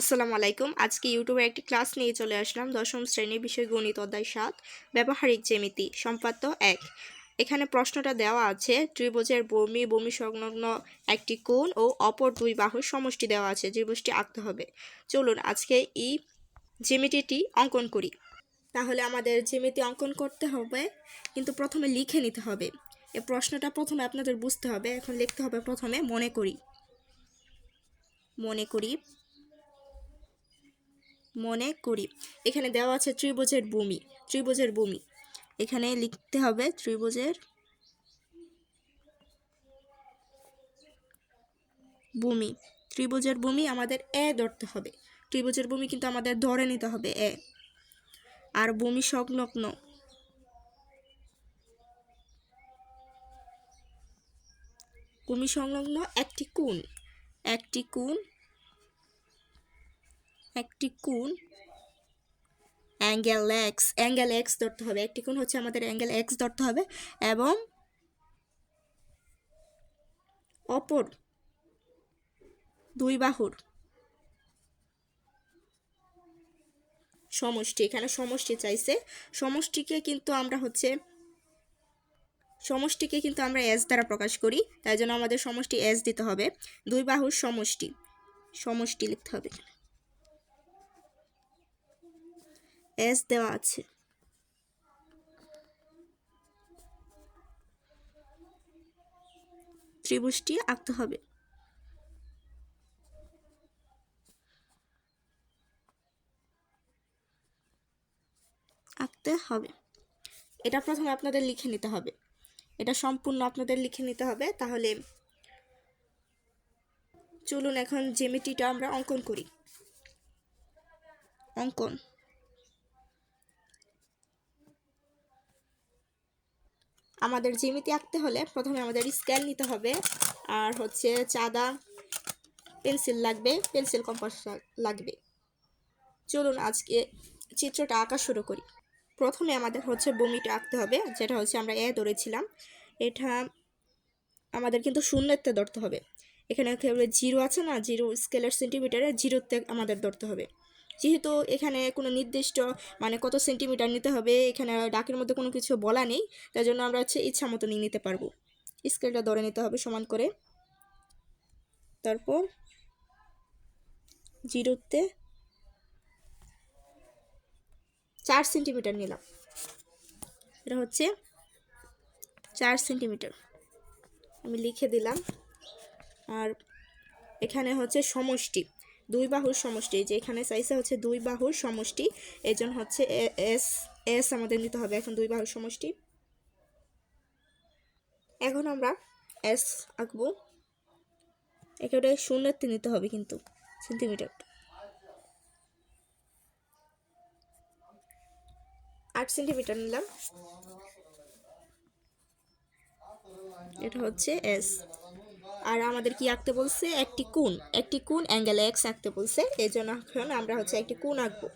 আসসালামু আলাইকুম। আজকে ইউটিউবে একটি ক্লাস নিয়ে চলে আসলাম। দশম শ্রেণি বিষয় গণিত অধ্যায় সাত, ব্যবহারিক জ্যামিতি, সম্পাদ্য এক। এখানে প্রশ্নটা দেওয়া আছে, ত্রিভুজের বমি বমি সংলগ্ন একটি কোণ ও অপর দুই বাহুর সমষ্টি দেওয়া আছে, ত্রিভুজটি আঁকতে হবে। চলুন আজকে এই জ্যামিতিটি অঙ্কন করি। তাহলে আমাদের জ্যামিতি অঙ্কন করতে হবে, কিন্তু প্রথমে লিখে নিতে হবে। এ প্রশ্নটা প্রথমে আপনাদের বুঝতে হবে, এখন লিখতে হবে প্রথমে মনে করি। মনে করি মনে করি। এখানে দেওয়া আছে ত্রিভুজের ভূমি ত্রিভুজের ভূমি। এখানে লিখতে হবে ত্রিভুজের ভূমি। ত্রিভুজের ভূমি আমাদের এ ধরতে হবে। ত্রিভুজের ভূমি কিন্তু আমাদের ধরে নিতে হবে এ। আর ভূমি সংলগ্ন। ভূমি সংলগ্ন একটি কোণ একটি কোণ একটি কোণ অ্যাঙ্গেল এক্স অ্যাঙ্গেল এক্স ধরতে হবে। একটি কোণ হচ্ছে আমাদের অ্যাঙ্গেল এক্স ধরতে হবে এবং অপর দুই বাহুর সমষ্টি, এখানে সমষ্টি চাইছে। সমষ্টিকে কিন্তু আমরা হচ্ছে, সমষ্টিকে কিন্তু আমরা এস দ্বারা প্রকাশ করি, তাই জন্য আমাদের সমষ্টি এস দিতে হবে। দুই বাহুর সমষ্টি সমষ্টি লিখতে হবে এখানে এস দেওয়া আছে। ত্রিভুজটি আঁকতে হবে। আঁকতে হবে। এটা প্রথমে আপনাদের লিখে নিতে হবে। এটা সম্পূর্ণ আপনাদের লিখে নিতে হবে। তাহলে চলুন এখন জেমিটিটা আমরা অঙ্কন করি। অঙ্কন। আমাদের জ্যামিতি আঁকতে হলে প্রথমে আমাদের স্কেল নিতে হবে। আর হচ্ছে চাঁদা, পেন্সিল লাগবে, পেন্সিল কম্পাস লাগবে। চলুন আজকে চিত্রটা আঁকা শুরু করি। প্রথমে আমাদের হচ্ছে বমিটা আঁকতে হবে, যেটা হচ্ছে আমরা এ ধরেছিলাম। এটা আমাদের কিন্তু শূন্যতে ধরতে হবে। এখানে জিরো আছে না, জিরো স্কেলের সেন্টিমিটারে জিরোতে আমাদের ধরতে হবে। যেহেতু এখানে কোনো নির্দিষ্ট মানে কত সেন্টিমিটার নিতে হবে, এখানে ডাকের মধ্যে কোনো কিছু বলা নেই তার জন্য আমরা হচ্ছে ইচ্ছা মতো নিয়ে নিতে পারব। স্কেলটা ধরে নিতে হবে সমান করে। তারপর জিরোতে চার সেন্টিমিটার নিলাম। এটা হচ্ছে চার সেন্টিমিটার আমি লিখে দিলাম। আর এখানে হচ্ছে সমষ্টি। দুই বাহুর সমষ্টি যে এখানে চাইছে হচ্ছে দুই বাহুর সমষ্টি এই জন্য হচ্ছে এস এস আমাদের নিতে হবে এখন দুই বাহুর সমষ্টি। এখন আমরা এস আঁকবো। একেবারে শূন্যতে নিতে হবে কিন্তু সেন্টিমিটার আট সেন্টিমিটার নিলাম। এটা হচ্ছে এস। আর আমাদের কি আঁকতে বলছে? একটি কোণ। একটি কোণ অ্যাঙ্গেল এক্স আঁকতে বলছে। এই জন্য এখন আমরা হচ্ছে একটি কোণ আঁকবো।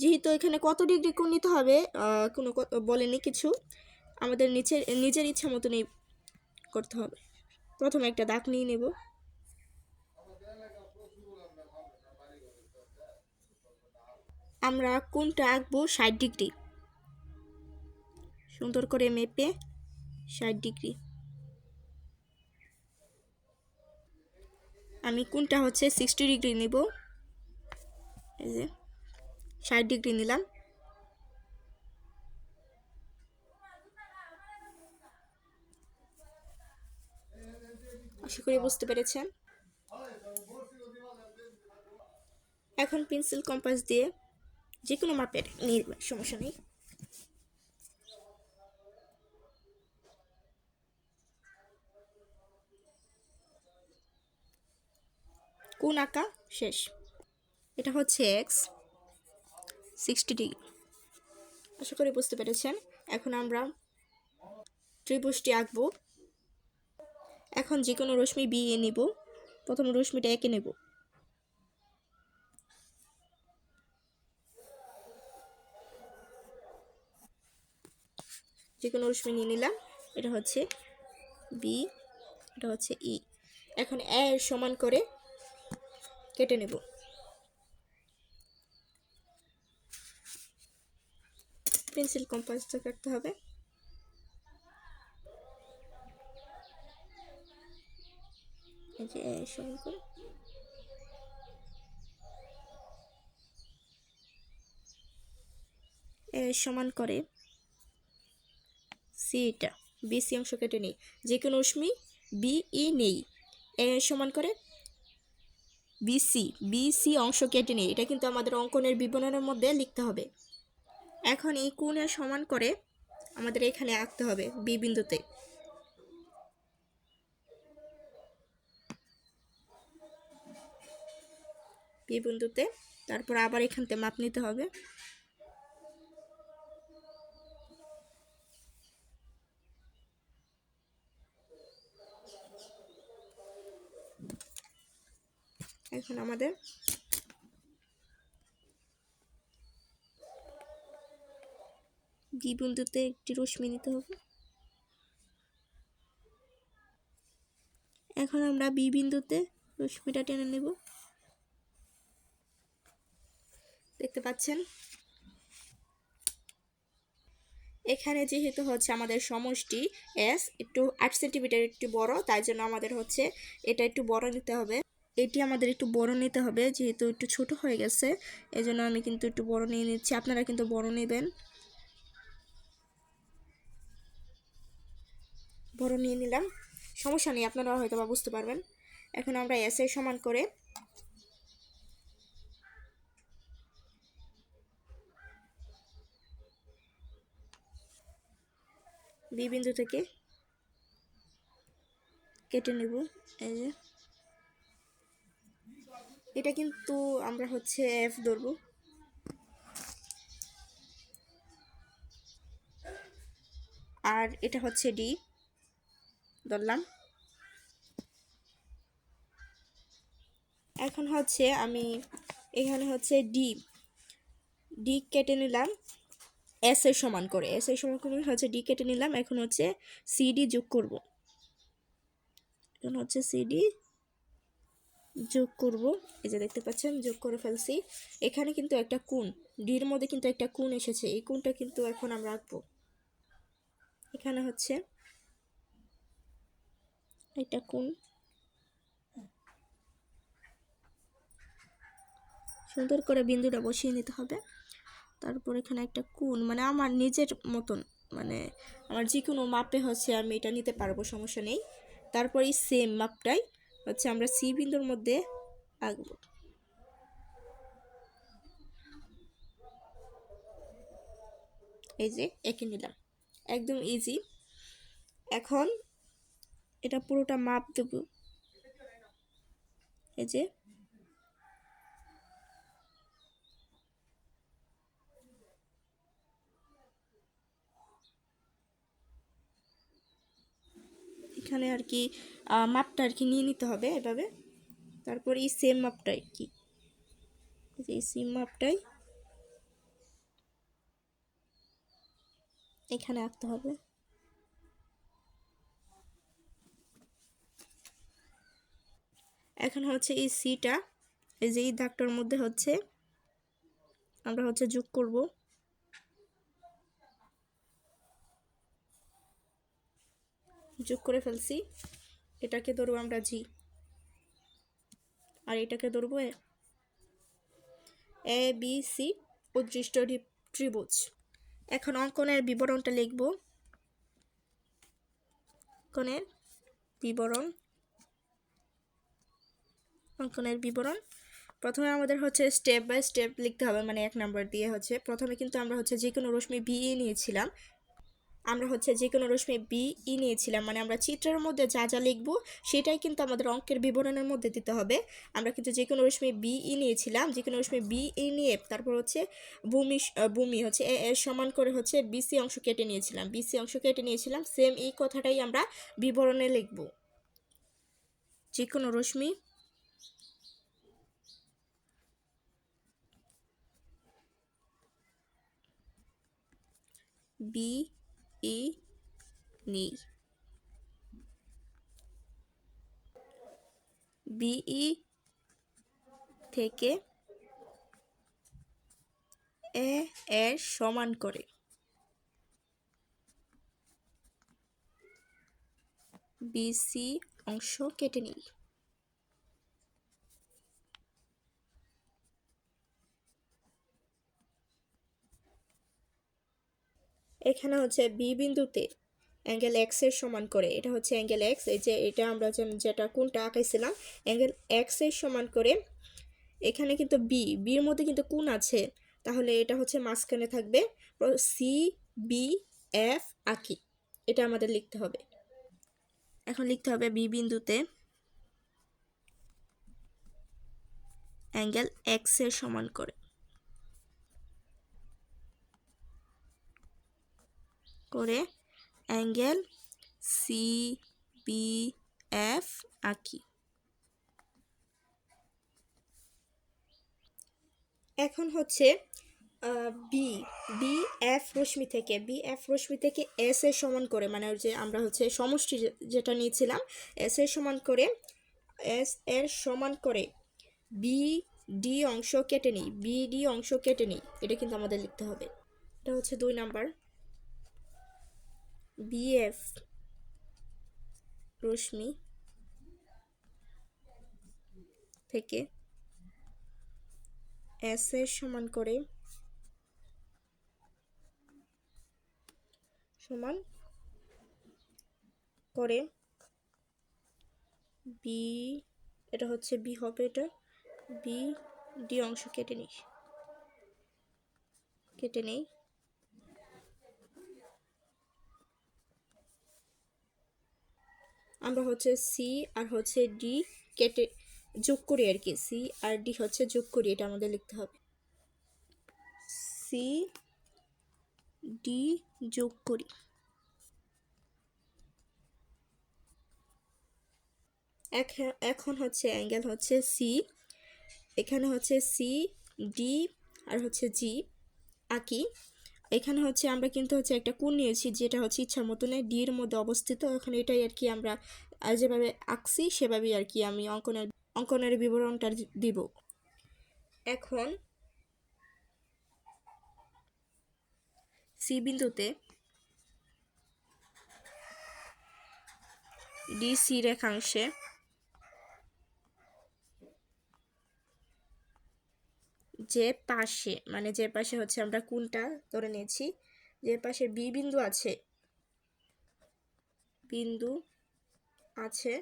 যেহেতু এখানে কত ডিগ্রি কোণ নিতে হবে? কোনো বলেনি কিছু। আমাদের নিচের, নিজের ইচ্ছা মতনই করতে হবে। প্রথমে একটা দাগ নিয়ে নেব। আমরা কোনটা আঁকবো ষাট ডিগ্রি। সুন্দর করে মেপে ষাট ডিগ্রি। আমি কোনটা হচ্ছে সিক্সটি ডিগ্রি নিব। এই যে, ষাট ডিগ্রি নিলাম। আশা করি বুঝতে পেরেছেন। এখন পেন্সিল কম্পাস দিয়ে যে কোনো মাপের নিয়ে সমস্যা নেই। কোন আঁকা? শেষ। এটা হচ্ছে এক্স সিক্সটি ডিগ্রি আশা করি বুঝতে পেরেছেন। এখন আমরা ত্রিভুজটি আঁকবো। এখন যে কোনো রশ্মি বি এ নিব। প্রথম রশ্মিটা এঁকে নেব। যে কোনো রশ্মি নিয়ে নিলাম। এটা হচ্ছে বি এটা হচ্ছে ই এখন এ সমান করে কেটে নেব। পেন্সিল কম্পাসটা কাটতে হবে। সমান করে। সমান করে সি এটা বিসি অংশ কেটে নেই। যে কোনো রশ্মি বি, ই নেই। এ সমান করে বিসি বিসি অংশ কেটে নেই এটা কিন্তু আমাদের অঙ্কনের বিবরণের মধ্যে লিখতে হবে। এখন এই কোণের সমান করে আমাদের এখানে আঁকতে হবে বি বিন্দুতে। বি বিন্দুতে, তারপর আবার এখানতে মাপ নিতে হবে। এখন আমাদের। বি বিন্দুতে একটি রশ্মি নিতে হবে। এখন আমরা বি বিন্দুতে রশ্মিটা টেনে নেব। দেখতে পাচ্ছেন? এখানে যেহেতু হচ্ছে আমাদের সমষ্টি এস একটু আট সেন্টিমিটার একটু বড়, তাই জন্য আমাদের হচ্ছে এটা একটু বড় নিতে হবে। এটি আমাদের একটু বড় নিতে হবে, যেহেতু একটু ছোট হয়ে গেছে এই জন্য আমি কিন্তু একটু বড় নিয়ে নিচ্ছি। আপনারা কিন্তু বড় নেবেন। বড় নিয়ে নিলাম। সমস্যা নেই, আপনারা হয়তো বা বুঝতে পারবেন। এখন আমরা এসে সমান করে বি বিন্দু থেকে কেটে নেব। এই যে এটা কিন্তু আমরা হচ্ছে এফ ধরবো। আর এটা হচ্ছে ডি ধরলাম। এখন হচ্ছে আমি এখানে হচ্ছে ডি ডি কেটে নিলাম। এস এর সমান করে এস এর সমান করে হচ্ছে ডি কেটে নিলাম। এখন হচ্ছে সিডি যোগ করব। এখন হচ্ছে সিডি যোগ করব। এই যে দেখতে পাচ্ছেন, যোগ করে ফেলছি। এখানে কিন্তু একটা কোণ, ডির মধ্যে কিন্তু একটা কোণ এসেছে। এই কোণটা কিন্তু এখন আমরা আঁকবো। এখানে হচ্ছে এটা কোণ। সুন্দর করে বিন্দুটা বসিয়ে নিতে হবে। তারপর এখানে একটা কোণ মানে আমার নিজের মতন মানে আমার যে কোনো মাপে হচ্ছে আমি এটা নিতে পারব, সমস্যা নেই। তারপর এই সেম মাপটাই হচ্ছে আমরা সি বিন্দুর মধ্যে আঁকবো। এই যে এঁকে নিলাম। একদম ইজি এখন এটা পুরোটা মাপ দেব। এই যে এখানে আর কি মাপটা আর কি নিয়ে নিতে হবে এভাবে। তারপর এই সেম মাপটাই কি? এই সেম মাপটাই এখানে আঁকতে হবে। এখন হচ্ছে এই সিটা এই যে এই দাগটার মধ্যে হচ্ছে আমরা হচ্ছে যোগ করব। যোগ করে ফেলছি। এটাকে ধরবো আমরা জি। আর এটাকে ধরবো এ। বি, সি উদৃষ্ট ত্রিভুজ। এখন অঙ্কনের বিবরণটা লিখব। অঙ্কনের বিবরণ। অঙ্কনের বিবরণ। প্রথমে আমাদের হচ্ছে স্টেপ বাই স্টেপ লিখতে হবে মানে এক নাম্বার দিয়ে হচ্ছে। প্রথমে কিন্তু আমরা হচ্ছে যে কোনো রশ্মি বি নিয়েছিলাম। আমরা হচ্ছে যে কোনো রশ্মি বি ই নিয়েছিলাম মানে আমরা চিত্রের মধ্যে যা যা লিখব সেটাই কিন্তু আমাদের অঙ্কের বিবরণের মধ্যে দিতে হবে। আমরা কিন্তু যে কোনো রশ্মি বি ই নিয়েছিলাম, যে কোনো রশ্মি বি ই নিয়ে তারপর হচ্ছে ভূমি ভূমি হচ্ছে এ, এর সমান করে হচ্ছে বিসি অংশ কেটে নিয়েছিলাম। বিসি অংশ কেটে নিয়েছিলাম সেম এই কথাটাই আমরা বিবরণে লিখব। যে কোনো রশ্মি বি ই নেই বিই থেকে এ এর সমান করে। বিসি অংশ কেটে নিই। এখানে হচ্ছে বি বিন্দুতে অ্যাঙ্গেল এক্সের সমান করে। এটা হচ্ছে অ্যাঙ্গেল এক্স এই যে এটা আমরা যেটা কোনটা আঁকাইছিলাম, অ্যাঙ্গেল এক্সের সমান করে এখানে কিন্তু বি বির মধ্যে কিন্তু কোন আছে, তাহলে এটা হচ্ছে মাঝখানে থাকবে সি বি এফ আঁকি। এটা আমাদের লিখতে হবে। এখন লিখতে হবে বি বিন্দুতে অ্যাঙ্গেল এক্সের সমান করে। করে অ্যাঙ্গেল সি বি এফ আঁকি। এখন হচ্ছে বি বি এফ রশ্মি থেকে বি এফ রশ্মি থেকে এস এর সমান করে মানে যে আমরা হচ্ছে সমষ্টি যেটা নিয়েছিলাম এস এর সমান করে এস এর সমান করে বি ডি অংশ কেটে নিই বি ডি অংশ কেটে নিই, এটা কিন্তু আমাদের লিখতে হবে। এটা হচ্ছে দুই নাম্বার। বিএফ, রশ্মি থেকে এস এর সমান করে সমান করে বি, এটা হচ্ছে বি হবে এটা, বি, ডি অংশ কেটে নিই, কেটে নেই। আমরা হচ্ছে সি আর হচ্ছে ডি কেটে যোগ করি আর কি। সি আর ডি হচ্ছে যোগ করি, এটা আমাদের লিখতে হবে। সি ডি যোগ করি। এখ- এখন হচ্ছে অ্যাঙ্গেল হচ্ছে সি এখানে হচ্ছে সি ডি আর হচ্ছে জি আঁকি। এখানে হচ্ছে আমরা কিন্তু হচ্ছে একটা কোণ নিয়েছি যেটা হচ্ছে ইচ্ছা মতনে ডি এর মধ্যে অবস্থিত। এখন এটাই আর কি আমরা যেভাবে আঁকছি সেভাবেই আর কি আমি অঙ্কনের অঙ্কনের বিবরণটা দিব। এখন সি বিন্দুতে ডি সি রেখাংশে যে পাশে মানে যে পাশে হচ্ছে আমরা কোনটা ধরে নিয়েছি, যে পাশে বি বিন্দু আছে বিন্দু আছে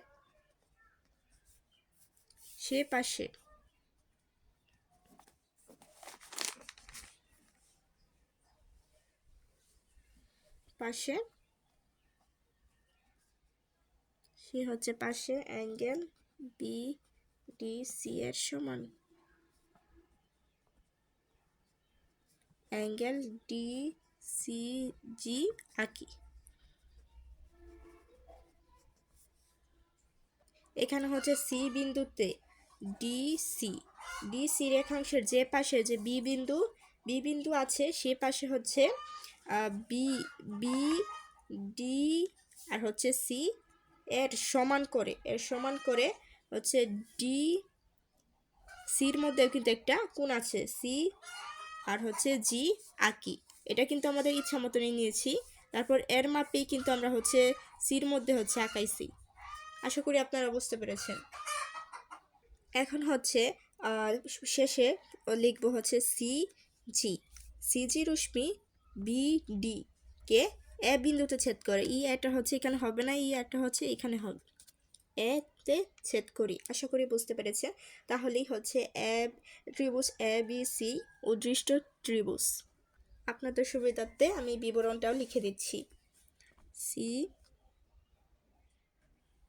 সে পাশে। পাশে সে হচ্ছে পাশে, অ্যাঙ্গেল বি ডি সি এর সমান। অ্যাঙ্গেল ডি সি জি আঁকি। এখানে হচ্ছে সি বিন্দুতে ডি সি। ডি সি রেখাংশের যে পাশে যে বি বিন্দু বি বিন্দু আছে, সে পাশে হচ্ছে বি বি, ডি, আর হচ্ছে সি। এর সমান করে, এর সমান করে হচ্ছে ডি, সির মধ্যেও কিন্তু একটা কোণ আছে, সি আর হচ্ছে জি, আঁকি। এটা কিন্তু আমাদের ইচ্ছা মতনই নিয়েছি। তারপর এর মাপেই কিন্তু আমরা হচ্ছে সির মধ্যে হচ্ছে আঁকাইছি। আশা করি আপনারা বুঝতে পেরেছেন। এখন হচ্ছে শেষে লিখব হচ্ছে সি, জি। সি, জি রশ্মি, বি, ডি কে এ বিন্দুতে ছেদ করে। ই একটা হচ্ছে এখানে হবে না, ই একটা হচ্ছে এখানে হবে। এতে ছেদ করি। আশা করি বুঝতে পেরেছে। তাহলেই হচ্ছে এ ত্রিভুজ এ, বি, সি উদৃষ্ট ত্রিভুজ। আপনাদের সুবিধার্থে আমি বিবরণটাও লিখে দিচ্ছি। সি,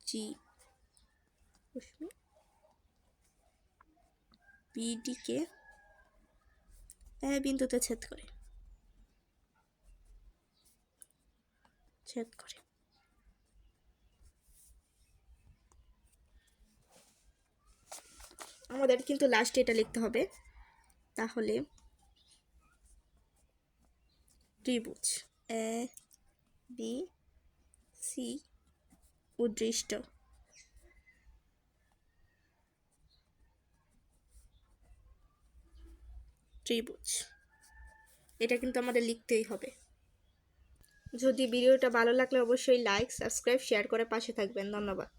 জি বিডিকে এ বিন্দুতে ছেদ করে। ছেদ করে। আমাদের কিন্তু লাস্টে এটা লিখতে হবে। তাহলে ত্রিভুজ এ, বি, সি উদ্দৃষ্ট। ত্রিভুজ এটা কিন্তু আমাদের লিখতেই হবে। যদি ভিডিওটা ভালো লাগলে অবশ্যই লাইক সাবস্ক্রাইব শেয়ার করে পাশে থাকবেন। ধন্যবাদ।